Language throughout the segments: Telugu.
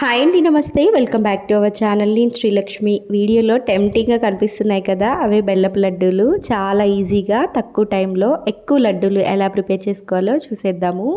హాయ్ అండి నమస్తే. Welcome back to our channel. నేను శ్రీలక్ష్మి. వీడియోలో టెంప్టింగ్గా కనిపిస్తున్నాయి కదా అవే బెల్లపు లడ్డూలు. చాలా ఈజీగా తక్కువ టైంలో ఎక్కువ లడ్డూలు ఎలా ప్రిపేర్ చేసుకోవాలో చూసేద్దాము.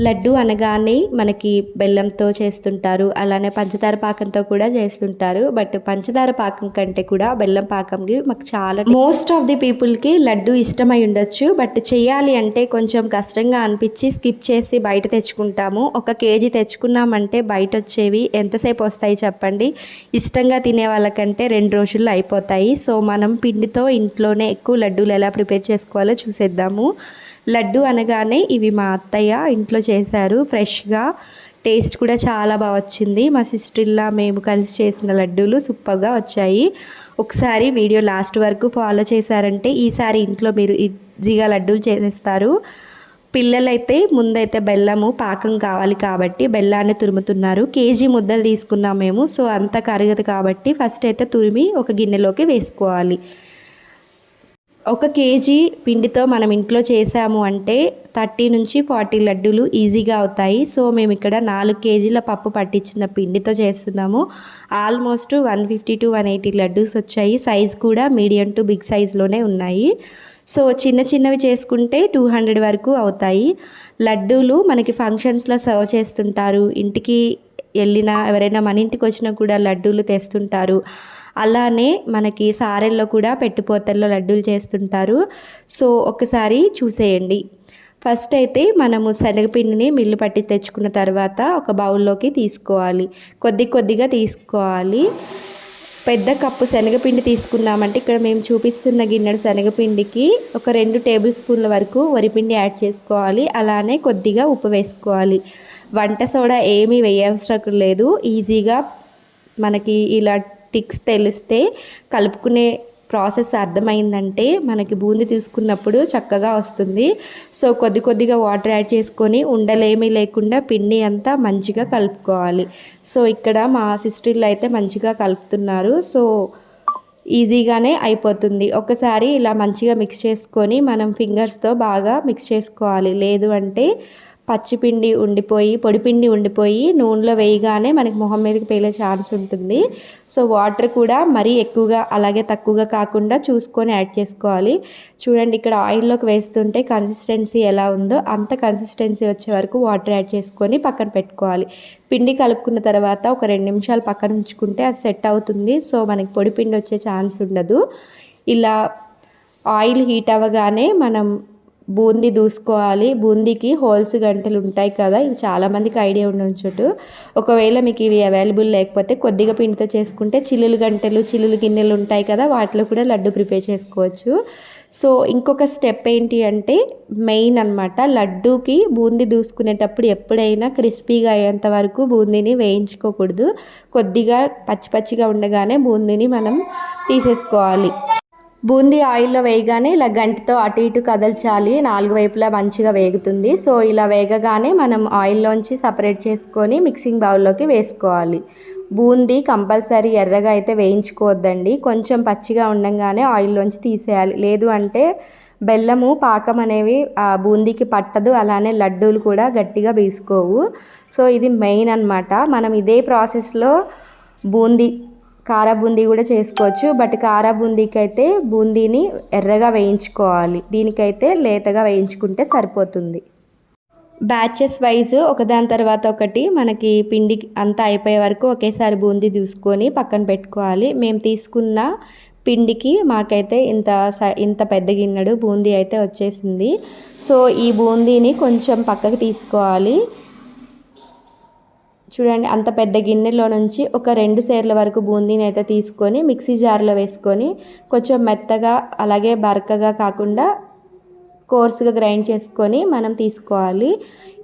లడ్డు అనగానే మనకి బెల్లంతో చేస్తుంటారు అలానే పంచదార పాకంతో కూడా చేస్తుంటారు. బట్ పంచదార పాకం కంటే కూడా బెల్లం పాకంకి మాకు చాలా మోస్ట్ ఆఫ్ ది పీపుల్కి లడ్డు ఇష్టమై ఉండొచ్చు. బట్ చేయాలి అంటే కొంచెం కష్టంగా అనిపించి స్కిప్ చేసి బయట తెచ్చుకుంటాము. ఒక కేజీ తెచ్చుకున్నామంటే బయట వచ్చేవి ఎంతసేపు వస్తాయి చెప్పండి. ఇష్టంగా తినే వాళ్ళకంటే రెండు రోజుల్లో అయిపోతాయి. సో మనం పిండితో ఇంట్లోనే ఎక్కువ లడ్డూలు ఎలా ప్రిపేర్ చేసుకోవాలో చూసేద్దాము. లడ్డు అనగానే ఇవి మా అత్తయ్య ఇంట్లో చేశారు ఫ్రెష్గా. టేస్ట్ కూడా చాలా బాగా వచ్చింది. మా సిస్టర్లా మేము కలిసి చేసిన లడ్డూలు సూపర్గా వచ్చాయి. ఒకసారి వీడియో లాస్ట్ వరకు ఫాలో చేశారంటే ఈసారి ఇంట్లో మీరు ఈజీగా లడ్డూలు చేసేస్తారు. పిల్లలైతే ముందైతే బెల్లము పాకం కావాలి కాబట్టి బెల్లాన్ని తురుముతున్నారు. కేజీ ముద్దలు తీసుకున్నాం మేము సో అంత కరగదు కాబట్టి ఫస్ట్ అయితే తురిమి ఒక గిన్నెలోకి వేసుకోవాలి. ఒక కేజీ పిండితో మనం ఇంట్లో చేసాము అంటే థర్టీ నుంచి ఫార్టీ లడ్డూలు ఈజీగా అవుతాయి. సో మేము ఇక్కడ నాలుగు కేజీల పప్పు పట్టించిన పిండితో చేస్తున్నాము. Almost one fifty to one eighty laddoos వచ్చాయి. సైజ్ కూడా మీడియం టు బిగ్ సైజ్లోనే ఉన్నాయి. సో చిన్న చిన్నవి చేసుకుంటే టూ హండ్రెడ్ వరకు అవుతాయి. లడ్డూలు మనకి ఫంక్షన్స్లో సర్వ్ చేస్తుంటారు. ఇంటికి వెళ్ళినా ఎవరైనా మన ఇంటికి వచ్చినా కూడా లడ్డూలు తెస్తుంటారు. అలానే మనకి సారెల్లో కూడా పెట్టుపోతల్లో లడ్డూలు చేస్తుంటారు. సో ఒకసారి చూసేయండి. ఫస్ట్ అయితే మనము శనగపిండిని మిల్లు పట్టి తెచ్చుకున్న తర్వాత ఒక బౌల్లోకి తీసుకోవాలి. కొద్ది కొద్దిగా తీసుకోవాలి. పెద్ద కప్పు శనగపిండి తీసుకున్నామంటే ఇక్కడ మేము చూపిస్తున్న గిన్నెడు శనగపిండికి ఒక రెండు టేబుల్ స్పూన్ల వరకు వరిపిండి యాడ్ చేసుకోవాలి. అలానే కొద్దిగా ఉప్పు వేసుకోవాలి. వంట సోడా ఏమీ వేయవసరం లేదు. ఈజీగా మనకి ఇలా టిక్స్ తెలిస్తే కలుపుకునే ప్రాసెస్ అర్థమైందంటే మనకి బూంది తీసుకున్నప్పుడు చక్కగా వస్తుంది. సో కొద్ది కొద్దిగా వాటర్ యాడ్ చేసుకొని ఉండలేమీ లేకుండా పిండి అంతా మంచిగా కలుపుకోవాలి. సో ఇక్కడ మా సిస్టర్లు అయితే మంచిగా కలుపుతున్నారు. సో ఈజీగానే అయిపోతుంది. ఒకసారి ఇలా మంచిగా మిక్స్ చేసుకొని మనం ఫింగర్స్తో బాగా మిక్స్ చేసుకోవాలి. లేదు అంటే పచ్చిపిండి ఉండిపోయి పొడిపిండి ఉండిపోయి నూనెలో వేయగానే మనకి మొహం మీదకి పేలే ఛాన్స్ ఉంటుంది. సో వాటర్ కూడా మరీ ఎక్కువగా అలాగే తక్కువగా కాకుండా చూసుకొని యాడ్ చేసుకోవాలి. చూడండి ఇక్కడ ఆయిల్లోకి వేస్తుంటే కన్సిస్టెన్సీ ఎలా ఉందో అంత కన్సిస్టెన్సీ వచ్చే వరకు వాటర్ యాడ్ చేసుకొని పక్కన పెట్టుకోవాలి. పిండి కలుపుకున్న తర్వాత ఒక రెండు నిమిషాలు పక్కన ఉంచుకుంటే అది సెట్ అవుతుంది. సో మనకి పొడిపిండి వచ్చే ఛాన్స్ ఉండదు. ఇలా ఆయిల్ హీట్ అవ్వగానే మనం బూందీ దూసుకోవాలి. బూందీకి హోల్స్ గంటలు ఉంటాయి కదా. ఇది చాలామందికి ఐడియా ఉండొచ్చు ఒకవేళ మీకు ఇవి అవైలబుల్ లేకపోతే కొద్దిగా పిండితో చేసుకుంటే చిల్లులు గంటలు చిల్లులు గిన్నెలు ఉంటాయి కదా. వాటిలో కూడా లడ్డు ప్రిపేర్ చేసుకోవచ్చు. సో ఇంకొక స్టెప్ ఏంటి అంటే మెయిన్ అనమాట లడ్డూకి బూందీ దూసుకునేటప్పుడు ఎప్పుడైనా క్రిస్పీగా అయ్యేంత వరకు బూందీని వేయించుకోకూడదు. కొద్దిగా పచ్చి పచ్చిగా ఉండగానే బూందీని మనం తీసేసుకోవాలి. బూందీ ఆయిల్లో వేయగానే ఇలా గంటితో అటు ఇటు కదల్చాలి. నాలుగు వైపులా మంచిగా వేగుతుంది. సో ఇలా వేగగానే మనం ఆయిల్లోంచి సపరేట్ చేసుకొని మిక్సింగ్ బౌల్లోకి వేసుకోవాలి. బూందీ కంపల్సరీ ఎర్రగా అయితే వేయించుకోవద్దండి. కొంచెం పచ్చిగా ఉండగానే ఆయిల్లోంచి తీసేయాలి. లేదు అంటే బెల్లము పాకం అనేవి ఆ బూందీకి పట్టదు. అలానే లడ్డూలు కూడా గట్టిగా బీసుకోవు సో ఇది మెయిన్ అనమాట మనం ఇదే ప్రాసెస్లో బూందీ కార బూందీ కూడా చేసుకోవచ్చు బట్ కార బూందీకి అయితే బూందీని ఎర్రగా వేయించుకోవాలి. దీనికైతే లేతగా వేయించుకుంటే సరిపోతుంది. బ్యాచెస్ వైజ్ ఒకదాని తర్వాత ఒకటి మనకి పిండి అంతా అయిపోయే వరకు ఒకేసారి బూందీ తీసుకొని పక్కన పెట్టుకోవాలి. మేము తీసుకున్న పిండికి మాకైతే ఇంత ఇంత పెద్ద గిన్నెడు బూందీ అయితే వచ్చేసింది. సో ఈ బూందీని కొంచెం పక్కకి తీసుకోవాలి. చూడండి అంత పెద్ద గిన్నెలో నుంచి ఒక రెండు సేర్ల వరకు బూందీని అయితే తీసుకొని మిక్సీ జార్లో వేసుకొని కొంచెం మెత్తగా అలాగే బరకగా కాకుండా కోర్సుగా గ్రైండ్ చేసుకొని మనం తీసుకోవాలి.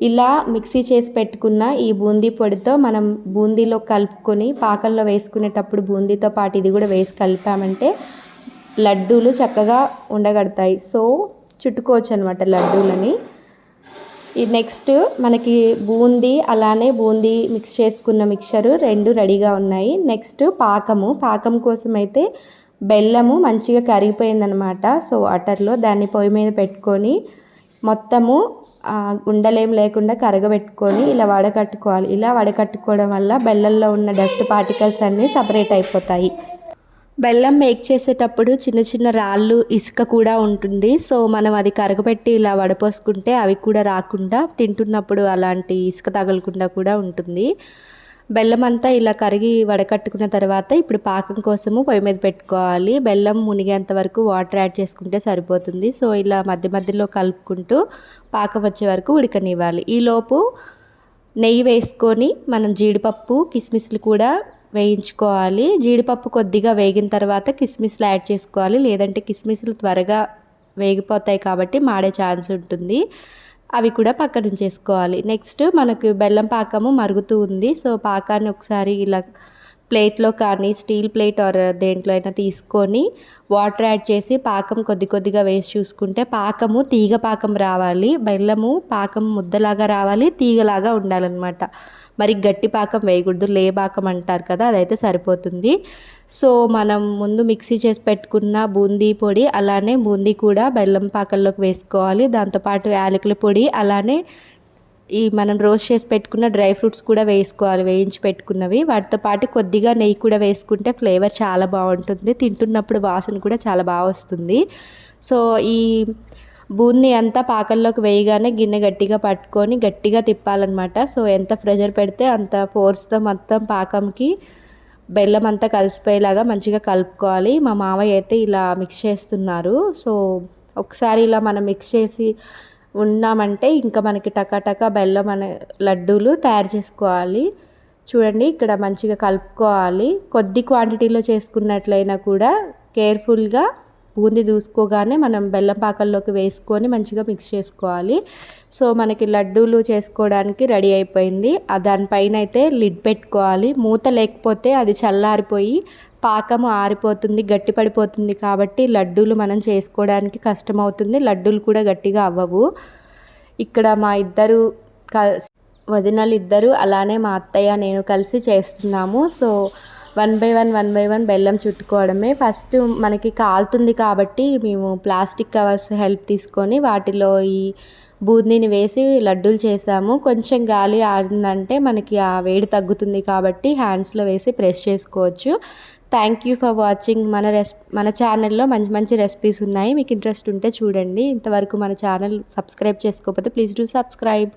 ఇలా మిక్సీ చేసి పెట్టుకున్న ఈ బూందీ పొడితో మనం బూందీలో కలుపుకొని పాకంలో వేసుకునేటప్పుడు బూందీతో పాటు ఇది కూడా వేసి కలిపామంటే లడ్డూలు చక్కగా ఉండగడతాయి. సో చుట్టుకోవచ్చు అనమాట లడ్డూలని. నెక్స్ట్ మనకి బూందీ అలానే బూందీ మిక్స్ చేసుకున్న మిక్చరు రెండు రెడీగా ఉన్నాయి. నెక్స్ట్ పాకము. పాకం కోసం అయితే బెల్లము మంచిగా కరిగిపోయిందనమాట సో వాటర్లో దాన్ని పొయ్యి మీద పెట్టుకొని మొత్తము ఉండలేం లేకుండా కరగబెట్టుకొని ఇలా వడకట్టుకోవాలి. ఇలా వడకట్టుకోవడం వల్ల బెల్లంలో ఉన్న డస్ట్ పార్టికల్స్ అన్నీ సపరేట్ అయిపోతాయి. బెల్లం మేక్ చేసేటప్పుడు చిన్న చిన్న రాళ్ళు ఇసుక కూడా ఉంటుంది. సో మనం అది కరగబెట్టి ఇలా వడపోసుకుంటే అవి కూడా రాకుండా తింటున్నప్పుడు అలాంటి ఇసుక తగలకుండా కూడా ఉంటుంది. బెల్లం అంతా ఇలా కరిగి వడకట్టుకున్న తర్వాత ఇప్పుడు పాకం కోసము పొయ్యి మీద పెట్టుకోవాలి. బెల్లం మునిగేంత వరకు వాటర్ యాడ్ చేసుకుంటే సరిపోతుంది. సో ఇలా మధ్య మధ్యలో కలుపుకుంటూ పాకం వచ్చే వరకు ఉడకనివ్వాలి. ఈలోపు నెయ్యి వేసుకొని మనం జీడిపప్పు కిస్మిస్లు కూడా వేయించుకోవాలి. జీడిపప్పు కొద్దిగా వేగిన తర్వాత కిస్మిస్లు యాడ్ చేసుకోవాలి. లేదంటే కిస్మిస్లు త్వరగా వేగిపోతాయి కాబట్టి మాడే ఛాన్స్ ఉంటుంది. అవి కూడా పక్కన ఉంచేసుకోవాలి. నెక్స్ట్ మనకు బెల్లం పాకము మరుగుతూ ఉంది. సో పాకాన్ని ఒకసారి ఇలా ప్లేట్లో కానీ స్టీల్ ప్లేట్ ఆర్ దేంట్లో అయినా తీసుకొని వాటర్ యాడ్ చేసి పాకం కొద్ది కొద్దిగా వేసి చూసుకుంటే పాకము తీగ పాకం రావాలి. బెల్లము పాకం ముద్దలాగా రావాలి. తీగలాగా ఉండాలన్నమాట. మరి గట్టి పాకం వేయకూడదు లే పాకం అంటారు కదా అదైతే సరిపోతుంది. సో మనం ముందు మిక్సీ చేసి పెట్టుకున్న బూందీ పొడి అలానే బూందీ కూడా బెల్లం పాకంలోకి వేసుకోవాలి. దాంతోపాటు యాలకుల పొడి అలానే ఈ మనం రోస్ట్ చేసి పెట్టుకున్న డ్రై ఫ్రూట్స్ కూడా వేసుకోవాలి వేయించి పెట్టుకున్నవి. వాటితో పాటు కొద్దిగా నెయ్యి కూడా వేసుకుంటే ఫ్లేవర్ చాలా బాగుంటుంది. తింటున్నప్పుడు వాసన కూడా చాలా బాగా వస్తుంది. సో ఈ బూందీ అంతా పాకల్లోకి వేయగానే గిన్నె గట్టిగా పట్టుకొని గట్టిగా తిప్పాలన్నమాట. సో ఎంత ప్రెషర్ పెడితే అంత ఫోర్స్తో మొత్తం పాకంకి బెల్లం అంతా కలిసిపోయేలాగా మంచిగా కలుపుకోవాలి. మా మామయ్య అయితే ఇలా మిక్స్ చేస్తున్నారు. సో ఒకసారి ఇలా మనం మిక్స్ చేసి ఉన్నామంటే ఇంకా మనకి టకాటకా బెల్లం అనే లడ్డూలు తయారు చేసుకోవాలి. చూడండి ఇక్కడ మంచిగా కలుపుకోవాలి. కొద్ది క్వాంటిటీలో చేసుకున్నట్లయినా కూడా కేర్ఫుల్గా బూందీ దూసుకోగానే మనం బెల్లం పాకల్లోకి వేసుకొని మంచిగా మిక్స్ చేసుకోవాలి. సో మనకి లడ్డూలు చేసుకోవడానికి రెడీ అయిపోయింది. దానిపైన అయితే లిడ్ పెట్టుకోవాలి. మూత లేకపోతే అది చల్లారిపోయి పాకము ఆరిపోతుంది గట్టి పడిపోతుంది కాబట్టి లడ్డూలు మనం చేసుకోవడానికి కష్టమవుతుంది. లడ్డూలు కూడా గట్టిగా అవ్వవు. ఇక్కడ మా ఇద్దరు క వదినలు ఇద్దరు అలానే మా అత్తయ్య నేను కలిసి చేస్తున్నాము. So one by one one by one బెల్లం చుట్టుకోవడమే. ఫస్ట్ మనకి కాలుతుంది కాబట్టి మేము ప్లాస్టిక్ కవర్స్ హెల్ప్ తీసుకొని వాటిలో ఈ బూందీని వేసి లడ్డూలు చేసాము. కొంచెం గాలి ఆడిందంటే మనకి ఆ వేడి తగ్గుతుంది కాబట్టి హ్యాండ్స్లో వేసి ప్రెస్ చేసుకోవచ్చు. Thank you for watching. మన రెస్ మన ఛానల్లో మంచి మంచి రెసిపీస్ ఉన్నాయి. మీకు ఇంట్రెస్ట్ ఉంటే చూడండి. ఇంతవరకు మన ఛానల్ సబ్స్క్రైబ్ చేసుకోకపోతే ప్లీజ్ డూ సబ్స్క్రైబ్.